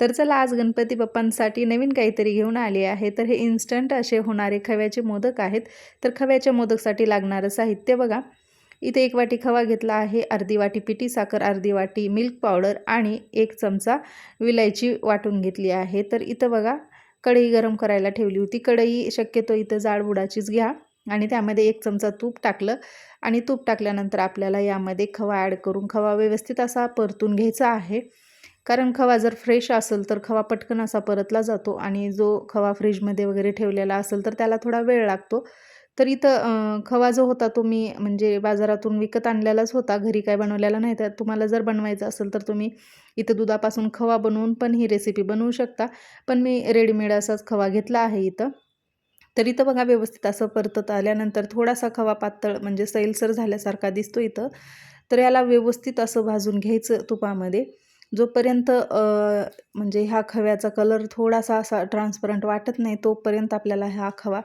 तर चला आज गणपती बाप्पांसाठी नवीन काहीतरी घेऊन आले आहे. तर हे इन्स्टंट असे होणारे खव्याचे मोदक आहेत. तर खव्याच्या मोदकसाठी लागणारं साहित्य बघा. इथे एक वाटी खवा घेतला आहे. अर्धी वाटी पिठी साखर अर्धी वाटी मिल्क पावडर आणि एक चमचा विलायची वाटून घेतली आहे. तर इथं बघा कढई गरम करायला ठेवली होती. कढई शक्यतो इथं जाड बुडाचीच घ्या. आणि त्यामध्ये एक चमचा तूप टाकलं. आणि तूप टाकल्यानंतर आपल्याला यामध्ये खवा ॲड करून खवा व्यवस्थित असा परतून घ्यायचा आहे. कारण खवा जर फ्रेश असेल तर खवा पटकन असा परतला जातो आणि जो खवा फ्रीजमध्ये वगैरे ठेवलेला असेल तर त्याला थोडा वेळ लागतो. तर इथं खवा जो होता तो मी म्हणजे बाजारातून विकत आणलेलाच होता. घरी काय बनवलेला नाही तर तुम्हाला जर बनवायचं असेल तर तुम्ही इथं दुधापासून खवा बनवून पण ही रेसिपी बनवू शकता. पण मी रेडीमेड असाच खवा घेतला आहे इथं. तर इथं बघा व्यवस्थित असं परतत आल्यानंतर थोडासा खवा पातळ म्हणजे सैलसर झाल्यासारखा दिसतो इथं. तर याला व्यवस्थित असं भाजून घ्यायचं तुपामध्ये. जोपर्यंत म्हणजे ह्या खव्याचा कलर थोडासा असा ट्रान्सपरंट वाटत नाही तोपर्यंत आपल्याला हा खवा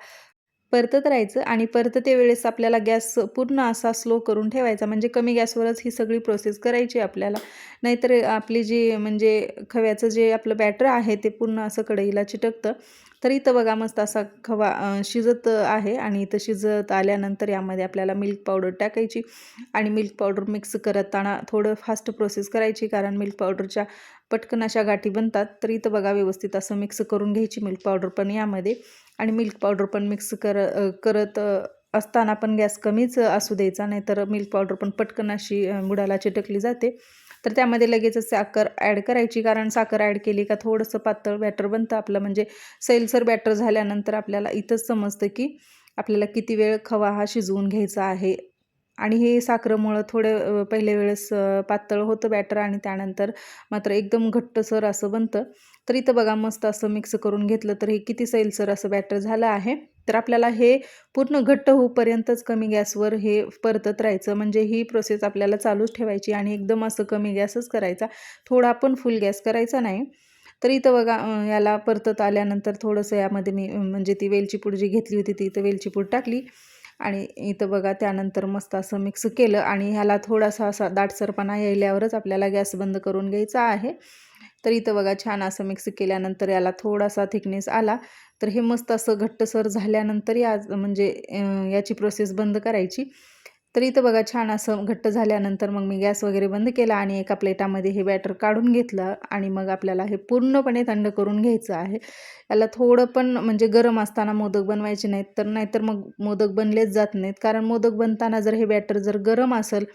परतत राहायचं आणि परतते वेळेस आपल्याला गॅस पूर्ण असा स्लो करून ठेवायचा. म्हणजे कमी गॅसवरच ही सगळी प्रोसेस करायची आपल्याला. नाहीतर आपली जी म्हणजे खव्याचं जे आपलं बॅटर आहे ते पूर्ण असं कढईला चिटकतं. तर इथं बघा मस्त असा खवा शिजत आहे आणि इथं शिजत आल्यानंतर यामध्ये आपल्याला मिल्क पावडर टाकायची आणि मिल्क पावडर मिक्स करताना थोडं फास्ट प्रोसेस करायची कारण मिल्क पावडरच्या पटकन अशा गाठी बनतात. तर इथं बघा व्यवस्थित असं मिक्स करून घ्यायची मिल्क पावडर पण यामध्ये आणि मिल्क पावडर पण मिक्स कर करत असताना पण गॅस कमीच असू द्यायचा नाही तर मिल्क पावडर पण पटकन अशी बुडाला चिटकली जाते. तर त्यामध्ये लगेचच साखर ॲड करायची कारण साखर ॲड केली का थोडंसं पातळ बॅटर बनतं आपलं. म्हणजे सैलसर बॅटर झाल्यानंतर आपल्याला इथंच समजतं की आपल्याला किती वेळ खवा हा शिजवून घ्यायचा आहे. आणि हे साखरेमुळं थोडे पहिले वेळेस पातळ होतं बॅटर आणि त्यानंतर मात्र एकदम घट्टसर असं बनतं. तर इथं बघा मस्त असं मिक्स करून घेतलं तर हे किती सैलसर असं बॅटर झालं आहे. तर आपल्याला हे पूर्ण घट्ट होऊपर्यंतच कमी गॅसवर हे परतत राहायचं. म्हणजे ही प्रोसेस आपल्याला चालूच ठेवायची आणि एकदम असं कमी गॅसच करायचा. थोडा पण फुल गॅस करायचा नाही. तर इथं बघा याला परतत आल्यानंतर थोडंसं यामध्ये मी म्हणजे ती वेलची पूड जी घेतली होती ती इथं वेलची पूड टाकली. आणि इथं बघा त्यानंतर मस्त असं मिक्स केलं. आणि ह्याला थोडासा असा दाटसरपणा यायल्यावरच आपल्याला गॅस बंद करून घ्यायचा आहे. तर इथं बघा छान असं मिक्स केल्यानंतर याला थोडासा थिकनेस आला. तर हे मस्त असं घट्टसर झाल्यानंतर या म्हणजे याची प्रोसेस बंद करायची. तर इथं बघा छान असं घट्ट झाल्यानंतर मग मी गॅस वगैरे बंद केला आणि एका प्लेटामध्ये हे बॅटर काढून घेतलं आणि मग आपल्याला हे पूर्णपणे थंड करून घ्यायचं आहे. याला थोडं पण म्हणजे गरम असताना मोदक बनवायचे नाहीत तर नाहीतर मग मोदक बनलेच जात नाहीत. कारण मोदक बनताना जर हे बॅटर जर गरम असेल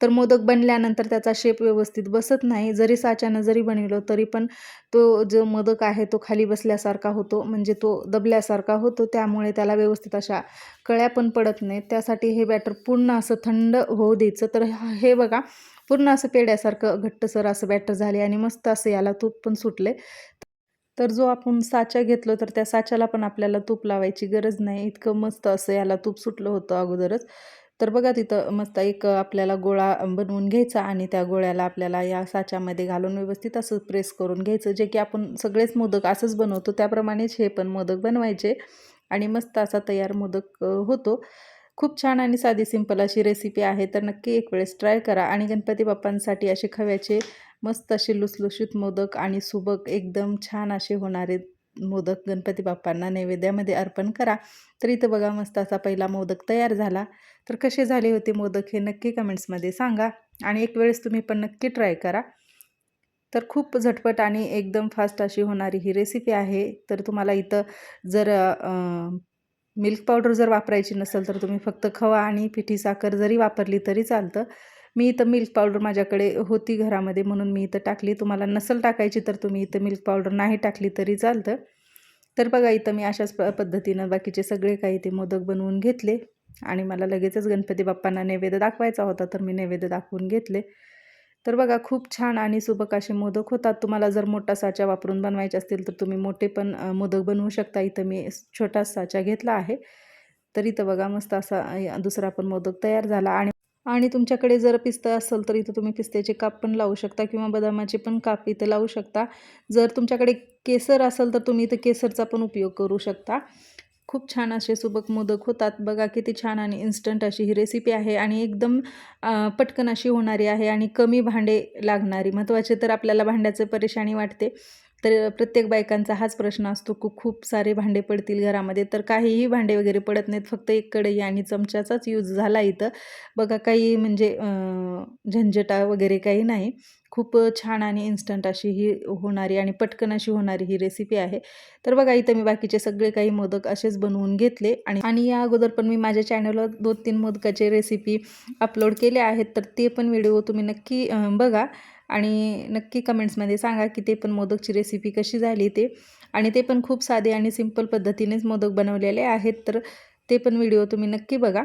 तर मोदक बनल्यानंतर त्याचा शेप व्यवस्थित बसत नाही. जरी साच्यानं जरी बनवलं तरी पण तो जो मोदक आहे तो खाली बसल्यासारखा होतो. म्हणजे तो दबल्यासारखा होतो. त्यामुळे त्याला व्यवस्थित अशा कळ्या पण पडत नाहीत. त्यासाठी हे बॅटर पूर्ण असं थंड होऊ द्यायचं. तर हे बघा पूर्ण असं पेड्यासारखं घट्टसर असं बॅटर झाले आणि मस्त असं याला तूप पण सुटले. तर जो आपण साचा घेतलो तर त्या साच्याला पण आपल्याला तूप लावायची गरज नाही. इतकं मस्त असं याला तूप सुटलं होतं अगोदरच. तर बघा तिथं मस्त एक आपल्याला गोळा बनवून घ्यायचा आणि त्या गोळ्याला आपल्याला या साच्यामध्ये घालून व्यवस्थित असं प्रेस करून घ्यायचं जे की आपण सगळेच मोदक असंच बनवतो त्याप्रमाणेच हे पण मोदक बनवायचे आणि मस्त असा तयार मोदक होतो. खूप छान आणि साधी सिंपल अशी रेसिपी आहे तर नक्की एक वेळेस ट्राय करा आणि गणपती बाप्पांसाठी असे खव्याचे मस्त असे लुसलुशीत मोदक आणि सुबक एकदम छान असे होणारे मोदक गणपती बाप्पांना नैवेद्यामध्ये अर्पण करा. तर इथं बघा मस्त असा पहिला मोदक तयार झाला. तर कसे झाले होते मोदक हे नक्की कमेंट्समध्ये सांगा आणि एक वेळेस तुम्ही पण नक्की ट्राय करा. तर खूप झटपट आणि एकदम फास्ट अशी होणारी ही रेसिपी आहे. तर तुम्हाला इथं जर मिल्क पावडर जर वापरायची नसेल तर तुम्ही फक्त खवा आणि पिठी साखर जरी वापरली तरी चालतं. मी इथं मिल्क पावडर माझ्याकडे होती घरामध्ये म्हणून मी इथं टाकली. तुम्हाला नसल टाकायची तर तुम्ही इथं मिल्क पावडर नाही टाकली तरी चालतं. तर बघा इथं मी अशाच प पद्धतीनं बाकीचे सगळे काही ते मोदक बनवून घेतले. आणि मला लगेचच गणपती बाप्पांना नैवेद्य दाखवायचा होता तर मी नैवेद्य दाखवून घेतले. तर बघा खूप छान आणि सुबक असे मोदक होतात. तुम्हाला जर मोठा साचा वापरून बनवायचे असतील तर तुम्ही मोठे पण मोदक बनवू शकता. इथं मी छोटा साचा घेतला आहे. तर इथं बघा मस्त असा दुसरा पण मोदक तयार झाला. आणि आणि तुमच्याकडे जर पिस्ता असेल तर इथं तुम्ही पिस्त्याचे काप पण लावू शकता किंवा बदामाचे पण काप इथं लावू शकता. जर तुमच्याकडे केसर असेल तर तुम्ही इथं केसरचा पण उपयोग करू शकता. खूप छान असे सुबक मोदक होतात. बघा किती छान आणि इन्स्टंट अशी ही रेसिपी आहे आणि एकदम पटकन अशी होणारी आहे आणि कमी भांडे लागणारी. महत्त्वाचे तर आपल्याला भांड्याचं परेशानी वाटते. तर प्रत्येक बायकांचा हाच प्रश्न असतो की खूप सारे भांडे पडतील घरामध्ये तर काहीही भांडे वगैरे पडत नाहीत फक्त एक कढई आणि चमच्याचाच यूज झाला इथं. बघा काही म्हणजे झंझटा वगैरे काही नाही. खूप छान आणि इन्स्टंट अशी ही होणारी आणि पटकन अशी होणारी ही रेसिपी आहे. तर बघा इथं मी बाकीचे सगळे काही मोदक असेच बनवून घेतले आणि आणि या अगोदर पण मी माझ्या चॅनलवर दोन तीन मोदकाचे रेसिपी अपलोड केले आहेत तर ते पण व्हिडिओ तुम्ही नक्की बघा. आणि नक्की कमेंट्समध्ये सांगा की ते पण मोदकची रेसिपी कशी झाली ते. आणि ते पण खूप साधे आणि सिंपल पद्धतीनेच मोदक बनवलेले आहेत तर ते पण व्हिडिओ तुम्ही नक्की बघा.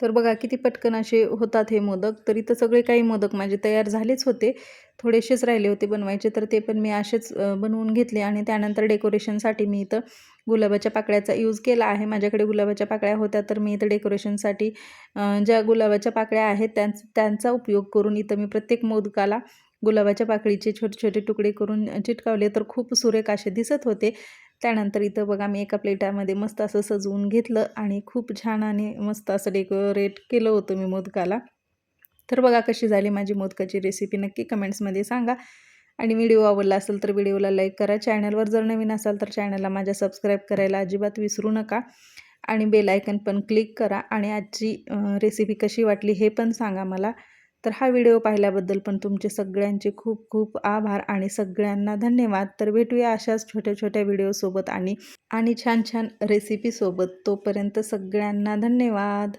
तर बघा किती पटकन असे होतात हे मोदक. तर इथं सगळे काही मोदक माझे तयार झालेच होते. थोडेसेच राहिले होते बनवायचे तर ते पण मी असेच बनवून घेतले आणि त्यानंतर डेकोरेशनसाठी मी इथं गुलाबाच्या पाकळ्याचा यूज केला आहे. माझ्याकडे गुलाबाच्या पाकळ्या होत्या तर मी इथं डेकोरेशनसाठी ज्या गुलाबाच्या पाकळ्या आहेत त्यांच त्यांचा उपयोग करून इथं मी प्रत्येक मोदकाला गुलाबाच्या पाकळीचे छोटे छोटे तुकडे करून चिटकावले तर खूप सुरेख असे दिसत होते. त्यानंतर इथं बघा मी एका प्लेटामध्ये मस्त असं सजवून घेतलं आणि खूप छान आणि मस्त असं डेकोरेट केलं होतं मी मोदकाला. तर बघा कशी झाली माझी मोदकाची रेसिपी नक्की कमेंट्समध्ये सांगा. आणि व्हिडिओ आवडला असेल तर व्हिडिओला लाईक करा. चॅनलवर जर नवीन असाल तर चॅनलला माझ्या सबस्क्राईब करायला अजिबात विसरू नका. आणि बेल आयकन पण क्लिक करा. आणि आजची रेसिपी कशी वाटली हे पण सांगा मला. तर हा व्हिडिओ पाहिल्याबद्दल पण तुमचे सगळ्यांचे खूप खूप आभार आणि सगळ्यांना धन्यवाद. तर भेटूया अशाच छोट्या छोट्या व्हिडिओसोबत आणि आणि छान छान रेसिपीसोबत तोपर्यंत सगळ्यांना धन्यवाद.